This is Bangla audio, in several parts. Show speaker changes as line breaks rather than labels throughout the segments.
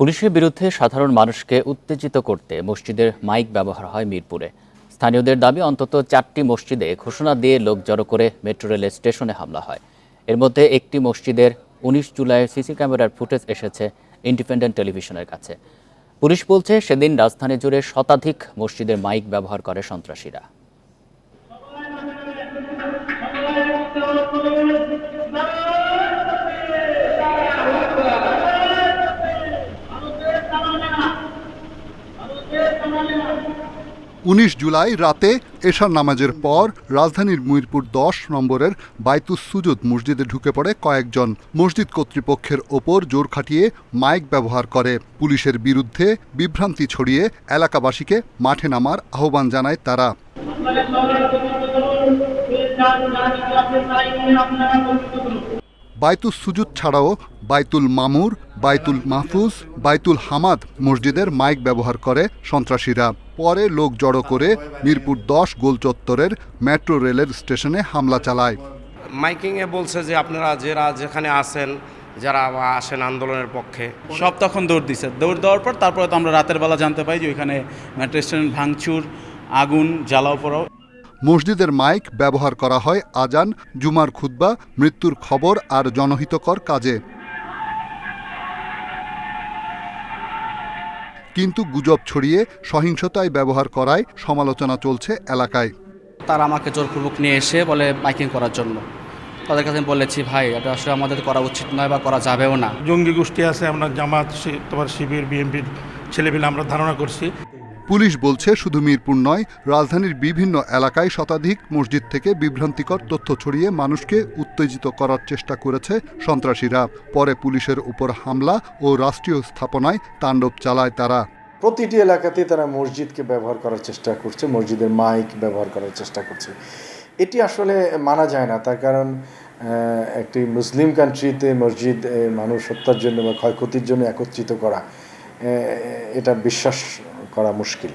পুলিশের বিরুদ্ধে সাধারণ মানুষকে উত্তেজিত করতে মসজিদের মাইক ব্যবহার হয় মিরপুরে। স্থানীয়দের দাবি, অন্তত চারটি মসজিদে ঘোষণা দিয়ে লোক জড়ো করে মেট্রো রেলের স্টেশনে হামলা হয়। এর মধ্যে একটি মসজিদের উনিশ জুলাই সিসি ক্যামেরার ফুটেজ এসেছে ইন্ডিপেন্ডেন্ট টেলিভিশনের কাছে। পুলিশ বলছে, সেদিন রাজধানী জুড়ে শতাধিক মসজিদের মাইক ব্যবহার করে সন্ত্রাসীরা।
উনিশ জুলাই রাতে এশার নামাজের পর রাজধানীর মিরপুর দশ নম্বরের বাইতুস সুজুদ মসজিদে ঢুকে পড়ে কয়েকজন। মসজিদ কর্তৃপক্ষের ওপর জোর খাটিয়ে মাইক ব্যবহার করে। পুলিশের বিরুদ্ধে বিভ্রান্তি ছড়িয়ে এলাকাবাসীকে মাঠে নামার আহ্বান জানায় তারা। বাইতুল সুজুদ ছাড়াও বাইতুল মামুর বাইতুল মাহফুজ বাইতুল হামাদ মসজিদের মাইক ব্যবহার করে সন্ত্রাসীরা। পরে লোক জড়ো করে মিরপুর দশ গোল চত্বরের মেট্রো রেলের স্টেশনে হামলা চালায়।
মাইকিংয়ে বলছে যে আপনারা যারা যেখানে আসেন যারা আসেন আন্দোলনের পক্ষে।
সব তখন দৌড় দিছে। দৌড় দেওয়ার পর তারপরে তো আমরা রাতের বেলা জানতে পাই যে ওইখানে মেট্রো স্টেশন ভাঙচুর আগুন জ্বালাও পড়াও
মসজিদের মাইক ব্যবহার করা হয় আজান জুমার খুতবা মৃত্যুর খবর আর জনহিতকর কাজে। কিন্তু গুজব ছড়িয়ে সহিংসতায় ব্যবহার করায় সমালোচনা চলছে এলাকায়।
তারা আমাকে জোরপূর্বক নিয়ে এসে বলে মাইকিং করার জন্য। তাদের কাছে আমি বলেছি ভাই এটা আসলে আমাদের করা উচিত নয় বা করা যাবেও না।
জঙ্গি গোষ্ঠী আছে আমরা জামাত তোমার শিবির বিএনপির ছেলেপিলে আমরা ধারণা করছি
পুলিশ বলছে শুধু মিরপুর নয়, রাজধানীর বিভিন্ন এলাকায় শতাধিক মসজিদ থেকে বিভ্রান্তিকর তথ্য ছড়িয়ে মানুষকে উত্তেজিত করার চেষ্টা করেছে সন্ত্রাসীরা। পরে পুলিশের উপর হামলা ও রাষ্ট্রীয় স্থাপনায় তাণ্ডব চালায় তারা।
প্রতিটি এলাকাতে তারা মসজিদকে ব্যবহার করার চেষ্টা করছে, মসজিদের মাইক ব্যবহার করার চেষ্টা করছে। এটি আসলে মানা যায় না, তার কারণ একটি মুসলিম কান্ট্রিতে মসজিদ মানুষ হত্যার জন্য বা ক্ষয়ক্ষতির জন্য একত্রিত করা এটা বিশ্বাস করা মুশকিল।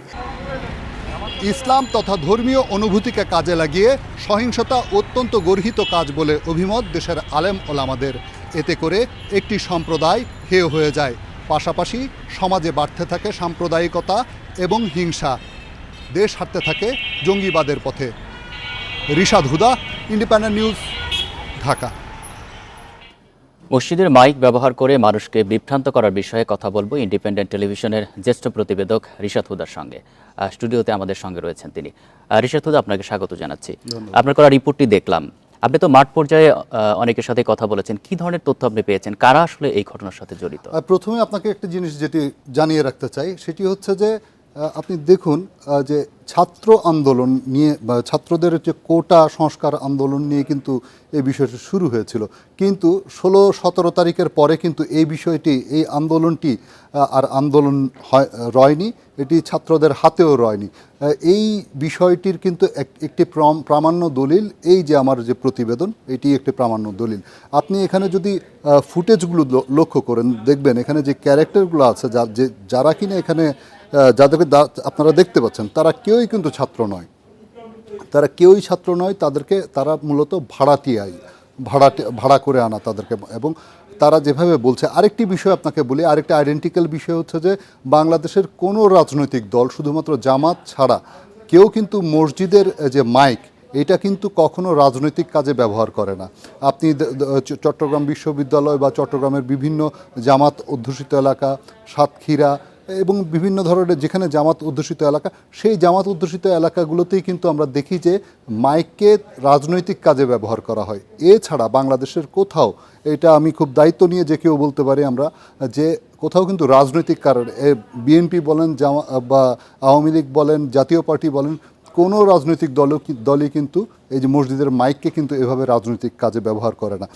ইসলাম তথা ধর্মীয় অনুভূতিকে কাজে লাগিয়ে সহিংসতা অত্যন্ত গর্হিত কাজ বলে অভিমত দেশের আলেম ওলামাদের। এতে করে একটি সম্প্রদায় হেয় হয়ে যায়। পাশাপাশি সমাজে বাড়তে থাকে সাম্প্রদায়িকতা এবং হিংসা। দেশ হাঁটতে থাকে জঙ্গিবাদের পথে। Rishad Huda, Independent News, Dhaka.
মসজিদের মাইক ব্যবহার করে মানুষকে বিভ্রান্ত করার বিষয়ে কথা বলব ইন্ডিপেন্ডেন্ট টেলিভিশনের জ্যেষ্ঠ প্রতিবেদক রিশাদ হুদার সঙ্গে। স্টুডিওতে আমাদের সঙ্গে রয়েছেন তিনি। রিশাদ হুদা আপনাকে স্বাগত জানাচ্ছি। আপনার করা রিপোর্টটি দেখলাম। আপনি তো মাঠ পর্যায়ে অনেকের সাথে কথা বলেছেন। কি ধরনের তথ্য আপনি পেয়েছেন? কারা আসলে এই ঘটনার সাথে জড়িত?
প্রথমে আপনাকে একটা জিনিস যেটি জানিয়ে রাখতে চাই সেটি হচ্ছে যে আপনি দেখুন যে ছাত্র আন্দোলন নিয়ে বা ছাত্রদের যে কোটা সংস্কার আন্দোলন নিয়ে কিন্তু এই বিষয়টি শুরু হয়েছিল। কিন্তু ষোলো, সতেরো তারিখের পরে কিন্তু এই বিষয়টি, এই আন্দোলনটি আর আন্দোলন হয়, রয়নি, এটি ছাত্রদের হাতেও রয়নি। এই বিষয়টির কিন্তু এক- একটি প্রম- প্রামাণ্য দলিল, এই যে আমার যে প্রতিবেদন, এটি একটি প্রামাণ্য দলিল। আপনি এখানে যদি ফুটেজগুলো লক্ষ্য করেন, দেখবেন এখানে যে ক্যারেক্টারগুলো আছে, যা, যে, যারা কিনা এখানে যাদেরকে আপনারা দেখতে পাচ্ছেন, তারা কেউই কিন্তু ছাত্র নয়। তারা কেউই ছাত্র নয়, তাদেরকে তারা মূলত ভাড়াটিয়াই ভাড়া ভাড়া করে আনা তাদেরকে। এবং তারা যেভাবে বলছে, আরেকটি বিষয় আপনাকে বলি, আরেকটি আইডেন্টিক্যাল বিষয় হচ্ছে যে, বাংলাদেশের কোনো রাজনৈতিক দল, শুধুমাত্র জামাত ছাড়া, কেউ কিন্তু মসজিদের যে মাইক, এটা কিন্তু কখনো রাজনৈতিক কাজে ব্যবহার করে না। আপনি চট্টগ্রাম বিশ্ববিদ্যালয় বা চট্টগ্রামের বিভিন্ন জামাত অধ্যুষিত এলাকা, সাতক্ষীরা এবং বিভিন্ন ধরনের যেখানে জামাত অধ্যুষিত এলাকা, সেই জামাত অধ্যুষিত এলাকাগুলোতেই কিন্তু আমরা দেখি যে মাইককে রাজনৈতিক কাজে ব্যবহার করা হয়। এছাড়া বাংলাদেশের কোথাও, এটা আমি খুব দায়িত্ব নিয়ে যে কেউ বলতে পারি আমরা, যে কোথাও কিন্তু রাজনৈতিক কারণে বিএনপি বলেন, জামা বা আওয়ামী লীগ বলেন, জাতীয় পার্টি বলেন, কোনো রাজনৈতিক দলও দলই কিন্তু এই যে মসজিদের মাইককে কিন্তু এভাবে রাজনৈতিক কাজে ব্যবহার করে না।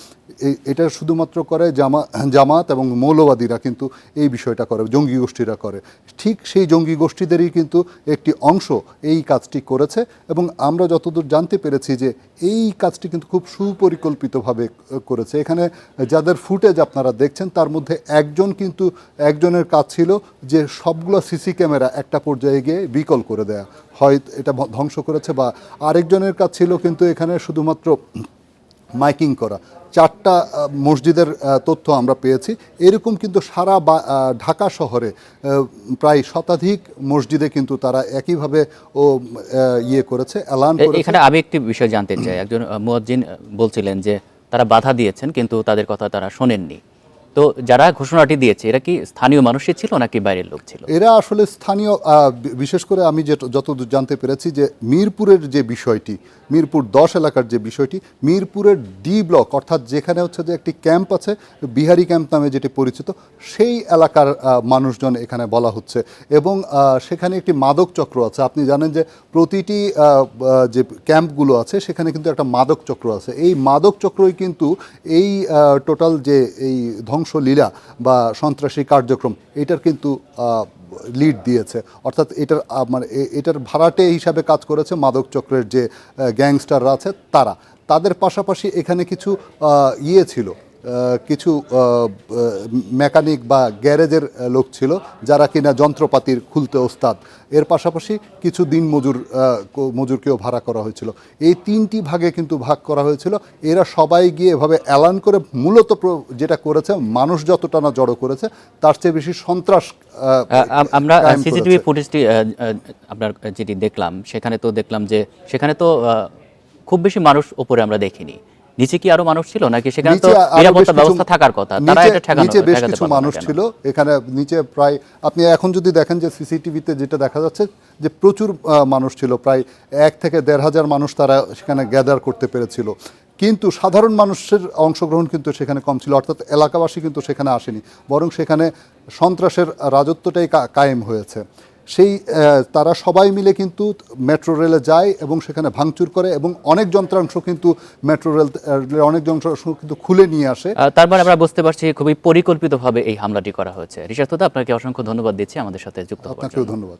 এটা শুধুমাত্র করে জামা, জামাত এবং মৌলবাদীরা কিন্তু এই বিষয়টা করে, জঙ্গি গোষ্ঠীরা করে। ঠিক সেই জঙ্গি গোষ্ঠীদেরই কিন্তু একটি অংশ এই কাজটি করেছে এবং আমরা যতদূর জানতে পেরেছি যে এই কাজটি কিন্তু খুব সুপরিকল্পিতভাবে করেছে। এখানে যাদের ফুটেজ আপনারা দেখছেন, তার মধ্যে একজন কিন্তু একজনের কাজ ছিল যে সবগুলো সিসি ক্যামেরা একটা পর্যায়ে গিয়ে বিকল করে দেয়া। হয় এটা ধ্বংস করেছে বা আরেকজনের কাজ ছিল কিন্তু এখানে শুধুমাত্র মাইকিং করা। চারটা মসজিদের তথ্য আমরা পেয়েছি। এরকম কিন্তু সারা বা- ঢাকা শহরে প্রায় শতাধিক মসজিদে কিন্তু তারা একইভাবে ও ইয়ে করেছে এলান
এখানে আমি একটি বিষয় জানতে চাই। একজন মুয়াজ্জিন বলছিলেন যে তারা বাধা দিয়েছেন কিন্তু তাদের কথা তারা শোনেননি। তো যারা ঘোষণাটি দিয়েছে, এরা কি স্থানীয় মানুষই ছিল নাকি বাইরের লোক ছিল?
এরা আসলে স্থানীয় বিশেষ করে আমি যে যতদূর জানতে পেরেছি যে মিরপুরের যে বিষয়টি, মিরপুর দশ এলাকার যে বিষয়টি, মিরপুরের ডি ব্লক অর্থাৎ যেখানে হচ্ছে যে একটি ক্যাম্প আছে, বিহারি ক্যাম্প নামে যেটি পরিচিত, সেই এলাকার মানুষজন এখানে বলা হচ্ছে। এবং সেখানে একটি মাদক চক্র আছে। আপনি জানেন যে প্রতিটি যে ক্যাম্পগুলো আছে, সেখানে কিন্তু একটা মাদক চক্র আছে। এই মাদক চক্রই কিন্তু এই টোটাল যে এই ধ্বংসলীলা বা সন্ত্রাসী কার্যক্রম এটার কিন্তু লিড দিয়েছে। অর্থাৎ এটার মানে এটার ভাড়াটে হিসাবে কাজ করেছে মাদক চক্রের যে গ্যাংস্টাররা আছে তারা। তাদের পাশাপাশি এখানে কিছু ইয়ে ছিল। কিছু মেকানিক বা গ্যারেজের লোক ছিল যারা কিনা যন্ত্রপাতির খুলতে ওস্তাদ। এর পাশাপাশি কিছু দিন মজুর মজুরকেও ভাড়া করা হয়েছিল। এই তিনটি ভাগে কিন্তু ভাগ করা হয়েছিল। এরা সবাই গিয়ে এভাবে অ্যালান করে মূলত যেটা করেছে মানুষ যতটা না জড়ো করেছে তার চেয়ে বেশি সন্ত্রাস
আমরা সিসিটিভি ফুটেজটি আপনার যেটি দেখলাম সেখানে তো দেখলাম যে সেখানে তো খুব বেশি মানুষ ওপরে আমরা দেখিনি। নিচে কি আরও মানুষ ছিল? নাকি সেখানে তো নিরাপত্তা ব্যবস্থা থাকার কথা তারা এটা ঠেকানো
নিচে বেশ কিছু মানুষ ছিল এখানে নিচে প্রায় আপনি এখন যদি দেখেন যে সিসিটিভিতে যেটা দেখা যাচ্ছে যে প্রচুর মানুষ ছিল প্রায় এক থেকে দেড় হাজার মানুষ তারা সেখানে গ্যাদার করতে পেরেছিল। কিন্তু সাধারণ মানুষের অংশগ্রহণ কিন্তু সেখানে কম ছিল অর্থাৎ এলাকাবাসী কিন্তু সেখানে আসেনি বরং সেখানে সন্ত্রাসের রাজত্বটাই কায়েম হয়েছে। সেই তারা সবাই মিলে কিন্তু মেট্রো রেলে যায় এবং সেখানে ভাঙচুর করে এবং অনেক যন্ত্রাংশ কিন্তু মেট্রো রেল অনেক যন্ত্রাংশ কিন্তু খুলে নিয়ে আসে।
তারপর তার আমরা বুঝতে পারছি খুবই পরিকল্পিতভাবে এই হামলাটি করা হয়েছে। রিশাদ আপনাকে অসংখ্য ধন্যবাদ দিচ্ছি আমাদের সাথে যুক্ত
আপনাকেও ধন্যবাদ।